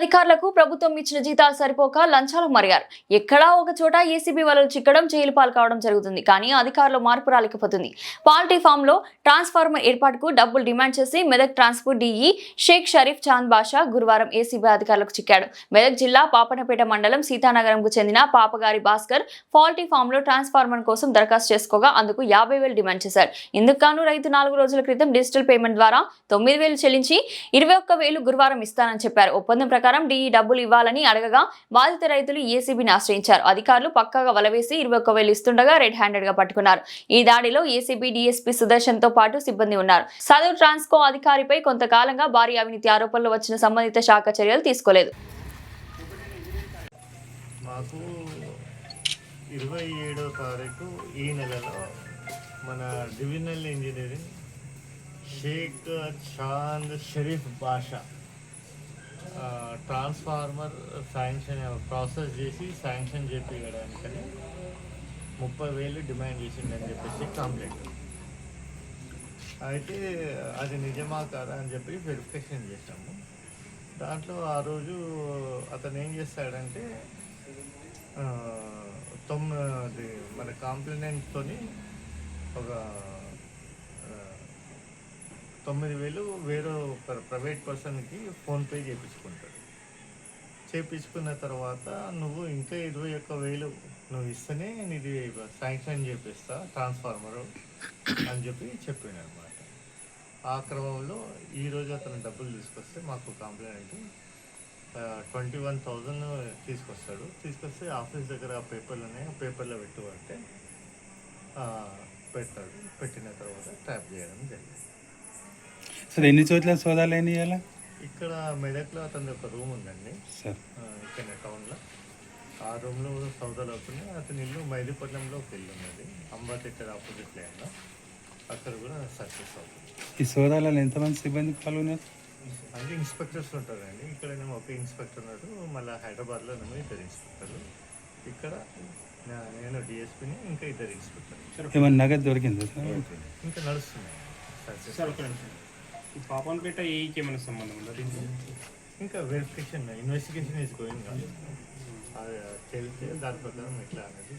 అధికారులకు ప్రభుత్వం ఇచ్చిన జీతాలు సరిపోక లంచాలు మరిగారు. ఎక్కడా ఒక చోట ఏసీబీ వలలు చిక్కడం జైలు పాలు కావడం జరుగుతుంది. కానీ అధికారులు మార్పు రాలేకపోతుంది. పాల్టీ ఫామ్లో ట్రాన్స్ఫార్మర్ ఏర్పాటుకు డబ్బులు డిమాండ్ చేసి మెదక్ ట్రాన్స్పోర్ట్ డీఈ షేక్ షరీఫ్ చాంద్ బాషా గురువారం ఏసీబీ అధికారులకు చిక్కాడు. మెదక్ జిల్లా పాపనపేట మండలం సీతానగరంకు చెందిన పాపగారి భాస్కర్ ఫాల్టీ ఫామ్లో ట్రాన్స్ఫార్మర్ కోసం దరఖాస్తు చేసుకోగా అందుకు యాభై వేలు డిమాండ్ చేశారు. ఇందుకు రైతు నాలుగు రోజుల క్రితం డిజిటల్ పేమెంట్ ద్వారా తొమ్మిది వేలు చెల్లించి ఇరవై ఒక్క వేలు గురువారం ఇస్తానని చెప్పారు. ఒప్పందం ప్రకారం డిఈ డబ్బులు ఇవ్వాలని అడగగా బాధిత రైతులు ఏసీబీని ఆశ్రయించారు. అధికారులు పక్కాగా వలవేసి ఇరవై ఒక్క వేలు ఇస్తుండగా రెడ్ హ్యాండెడ్గా పట్టుకున్నారు. ఈ దాడిలో ఏసీబీ డీఎస్పీ సుదర్శన్తో పాటు సిబ్బంది ఉన్నారు. సదరు ట్రాన్స్కో అధికారిపై కొంతకాలంగా భారీ అవినీతి ఆరోపణలు వచ్చిన సంబంధిత శాఖ చర్యలు తీసుకోలేదు. మాకు ఇరవై ఏడవ తారీఖు ఈ నెలలో మన divisional engineering Sheikh Chand Sharif Basha transformer sanction process చేసి శాంక్షన్ చేపించడానికని ముప్పై వేలు డిమాండ్ చేసిండని చెప్పేసి కంప్లైంట్. అయితే అది నిజమా కాదా అని చెప్పి వెరిఫికేషన్ చేసాము దాంట్లో ఆ రోజు అతను ఏం చేస్తాడంటే తొమ్మిది మన కాంప్లిమెంట్తో ఒక తొమ్మిది వేలు వేరే ఒక ప్రైవేట్ పర్సన్కి ఫోన్పే చేయించుకుంటాడు చేయించుకున్న తర్వాత నువ్వు ఇంకా ఇరవై ఒక్క వేలు నువ్వు ఇస్తేనే నీది శాంక్షన్ చేపిస్తా ట్రాన్స్ఫార్మర్ అని చెప్పి చెప్పాను అనమాట ఆ క్రమంలో ఈరోజు అతను డబ్బులు తీసుకొస్తే మాకు కంప్లైంట్ ట్వంటీ వన్ థౌజండ్ తీసుకొస్తాడు. తీసుకొస్తే ఆఫీస్ దగ్గర ఆ పేపర్లు ఉన్నాయి ఆ పేపర్లో పెట్టు అంటే పెడతాడు. పెట్టిన తర్వాత ట్యాప్ చేయడం జరిగింది. సార్ ఎన్ని చోట్ల సోదాలు అయినాయి ఇవాళ? ఇక్కడ మెదక్లో అతని ఒక రూమ్ ఉందండి. సార్. ఆ, ఇక్కడ టౌన్లో. ఆ రూమ్లో సౌదాలు అవుతున్నాయి. అతని ఇల్లు మైదీపట్నంలో ఒక ఇల్లు ఉన్నది. అంబాతిట్టర్ ఆపోజిట్ లైన్లో అక్కడ కూడా సక్సెస్ అవుతుంది. ఈ సోదాలలో ఎంతమంది సిబ్బంది పాల్గొన్నారు? అంటే ఇన్స్పెక్టర్స్ ఉంటారండి. ఇక్కడనేమో ఒక ఇన్స్పెక్టర్ ఉన్నాడు. మళ్ళీ హైదరాబాద్లోనేమో ఇద్దరు ఇన్స్పెక్టర్లు. ఇక్కడ నేను డిఎస్పీని ఇంకా ఇద్దరు ఇన్స్పెక్టర్ ఏమైనా నగదు దొరికిందా సార్? ఇంకా నడుస్తున్నాయి. సార్ ఒక నిమిషం. ఈ పాపన్పేట ఏఈకి ఏమైనా సంబంధం ఉందా? దీనికి ఇంకా వెరిఫికేషన్ ఇన్వెస్టిగేషన్ ఈజ్ గోయింగ్ అది తెలిస్తే దాని ప్రకారం ఎట్లా అనేది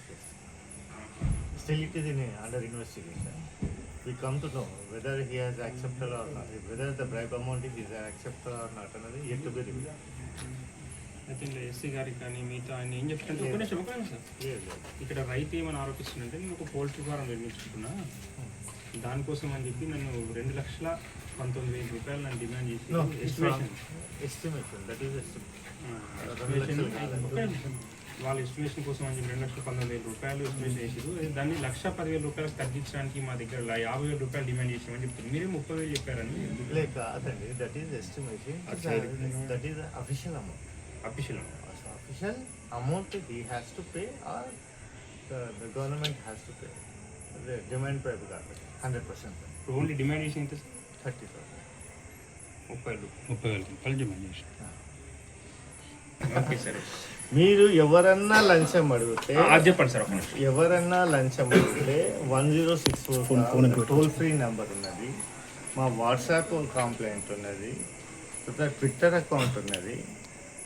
still it is in under investigation we come to know whether he has accepted or not whether the bribe amount is accepted or not అనేది ఎట్ టు బి రివ్యూ అయితే SC గారికి కానీ మిగతా ఆయన ఏం చెప్తుంటే ఒక నిమిషం ఒక నిమిషం. ఇక్కడ రైతు ఏమని ఆరోపిస్తుందంటే నేను ఒక పోల్ట్రీ ఫారం నిర్మించుకుంటున్నా. దానికోసం అని చెప్పి నన్ను రెండు లక్షల పంతొమ్మిది వేల రూపాయలు నన్ను డిమాండ్ చేసి No, estimation estimation that is estimation estimation ఒక నిమిషం. వాళ్ళ ఎస్టిమేషన్ కోసం అని చెప్పి రెండు లక్షల పంతొమ్మిది వేల రూపాయలు ఎస్టిమేషన్ చేసారు దాన్ని లక్ష పదివేల రూపాయలు తగ్గించడానికి మా దగ్గర లా- యాభై వేల రూపాయలు డిమాండ్ చేసామని చెప్తారు మీరే ముప్పై వేలు చెప్పారని లేక అదండి that is estimation that is official amount official official amount. He has to pay or the, the government has to pay. The demand pay hundred percent ఇప్పుడు ఓన్లీ డిమాండ్ చేసి ఎంత థర్టీ థౌసండ్ ముప్పై వేలు ముప్పై వేల ఓకే సరే. మీరు ఎవరన్నా లంచం అడిగితే చెప్పండి సార్ ఎవరన్నా లంచం అడిగితే one zero six four toll free number ఉన్నది మా వాట్సాప్ కంప్లైంట్ ఉన్నది తర్వాత ట్విట్టర్ అకౌంట్ ఉన్నది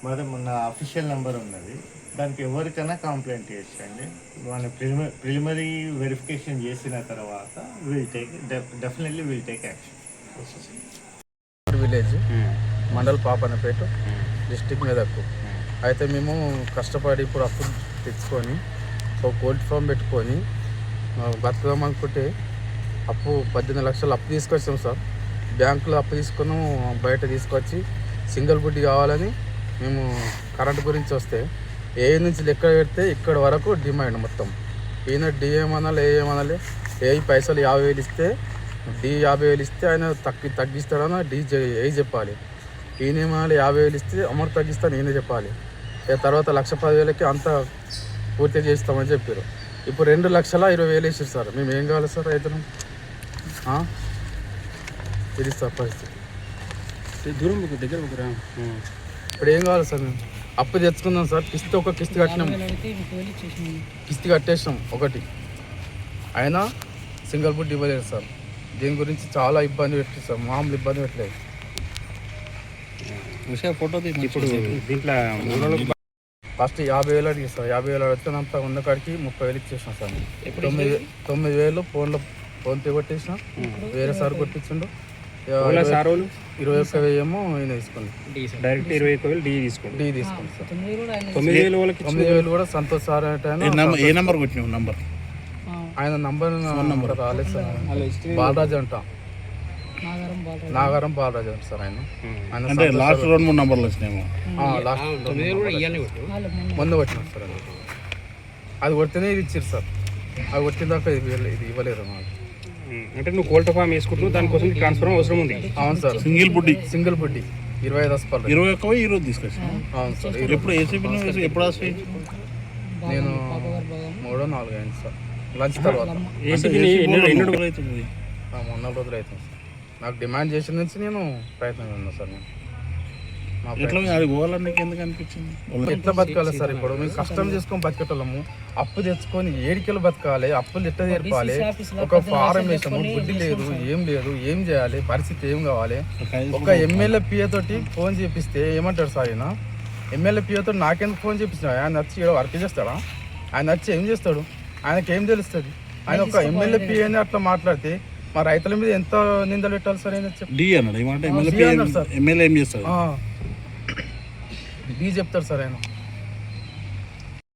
మరి మన అఫీషియల్ నెంబర్ ఉన్నది దానికి ఎవరికైనా కంప్లైంట్ చేయండి మన ప్రిలిమ ప్రిలిమరీ వెరిఫికేషన్ చేసిన తర్వాత will take definitely will take action village mandal Papanapeta district Medak. అయితే మేము కష్టపడి ఇప్పుడు అప్పు తెచ్చుకొని ఒక కోల్డ్ ఫామ్ పెట్టుకొని బతుకుదాం అనుకుంటే అప్పు పద్దెనిమిది లక్షలు అప్పు తీసుకొచ్చాం సార్. బ్యాంకులో అప్పు తీసుకున్నాం బయట తీసుకొచ్చి సింగిల్ బుడ్డి కావాలని మేము కరెంట్ గురించి వస్తే ఏ నుంచి లెక్క పెడితే ఇక్కడ వరకు డిమాండ్ మొత్తం. ఈయన డి ఏమనాలి ఏ ఏమనాలి ఏ పైసలు యాభై వేలు ఇస్తే డి యాభై వేలు ఇస్తే ఆయన తగ్గి తగ్గిస్తాడని డి ఏ చెప్పాలి? ఈయన ఏమనాలి యాభై వేలు ఇస్తే అమౌంట్ తగ్గిస్తాను ఈయన చెప్పాలి. తర్వాత లక్ష పదివేలకి అంతా పూర్తి చేస్తామని చెప్పారు. ఇప్పుడు రెండు లక్షల ఇరవై వేలు వేసారు సార్. మేము ఏం కావాలి సార్ రైతులు? ఇది సార్ పరిస్థితి. దూరం దగ్గర ఇప్పుడు ఏం కావాలి సార్ మేము? అప్పు తెచ్చుకుందాం సార్. కిస్తీ ఒక కిస్తీ కట్టినాం. కిస్తీ కట్టేసాం ఒకటి. అయినా సింగిల్ బుడ్ ఇవ్వలేదు సార్. దీని గురించి చాలా ఇబ్బంది పెట్టింది సార్ మామూలు ఇబ్బంది పెట్టలేదు. ఫోటో ఇప్పుడు దీంట్లో ఫస్ట్ యాభై వేలు అడిగి సార్ యాభై వేలు అడిగితే ఉన్న కాడికి ముప్పై వేలు ఇచ్చేసిన సార్. తొమ్మిది తొమ్మిది వేలు ఫోన్లో ఫోన్ పే కొట్టేసిన వేరే సార్ కొట్టించిండు. ఇరవై- సార్ వాళ్ళు? ఇరవై ఒక్క వెయ్యి ఏమో ఈయన తీసుకోండి. డైరెక్ట్ ఇరవై ఒక్క వేలు డీ తీసుకోండి. డీ తీసుకోండి సార్. తొమ్మిది వేలు తొమ్మిది వేలు కూడా సంతోష్ సార్ ఏ నెంబర్ కొట్టినావు నంబర్? ఆయన నంబర్ నంబర్ రాలేదు సార్. బాలరాజు అంట. నాగారం బాలరాజు. అంట సార్ ఆయన. ఆయన అంటే లాస్ట్ రెండు మూడు నంబర్లు వచ్చినాయేమో. ఆ, లాస్ట్ ముందు కొట్టినారు సార్ అది. కొడితేనే ఇది ఇచ్చారు సార్. అది కొట్టిన దాకా ఇది ఇవ్వలే- ఇది ఇవ్వలేరు మాకు. ఉమ్, అంటే నువ్వు కోల్డ్ ఫామ్ వేసుకుంటున్నావు దానికోసం ట్రాన్స్ఫర్ అవసరం ఉంది. అవును సార్. సింగిల్ బుడ్డి. సింగిల్ పుట్టి ఇరవై ఐదు హాస్పిటల్ ఇరవై ఒక్క ఈరోజు తీసుకొచ్చిన? అవును సార్. ఎప్పుడు ఏసీపీ ఎప్పుడు వస్తాయి నేను మూడో నాలుగు అయింది సార్. లంచ్ తర్వాత. ఎన్నో రోజులు అవుతుంది? ఆ, మూడు నాలుగు రోజులు అవుతుంది సార్. నాకు డిమాండ్ చేసిన నుంచి నేను ప్రయత్నం ఉన్నా సార్ నేను. ఎట్లా బతకాలి సార్ ఇప్పుడు? మేము కష్టం చేసుకొని బతికేటోళ్ళము. అప్పు తెచ్చుకొని ఏడికెళ్ళి బతకాలి అప్పులు ఎట్లా తీర్పాలి ఒక ఫారం వేసాము బుద్ధి లేదు ఏం లేదు ఏం చేయాలి? పరిస్థితి ఏం కావాలి? ఒక ఎమ్మెల్యే పిఏ తోటి ఫోన్ చేపిస్తే ఏమంటాడు సార్ ఆయన ఎమ్మెల్యే పిఏ తోటి నాకెందుకు ఫోన్ చేపించిన ఆయన వచ్చి వర్క్ చేస్తాడా? ఆయన వచ్చి ఏం చేస్తాడు? ఆయనకి ఏం తెలుస్తుంది? ఆయన ఒక ఎమ్మెల్యే పిఏని అట్లా మాట్లాడితే మా రైతుల మీద ఎంత నిందలు పెట్టాలి సార్ డి అన్నాడు? ఏమంటే ఎమ్మెల్యే ఏం చేస్తాడు డీ చెప్తాడు సార్ ఆయన.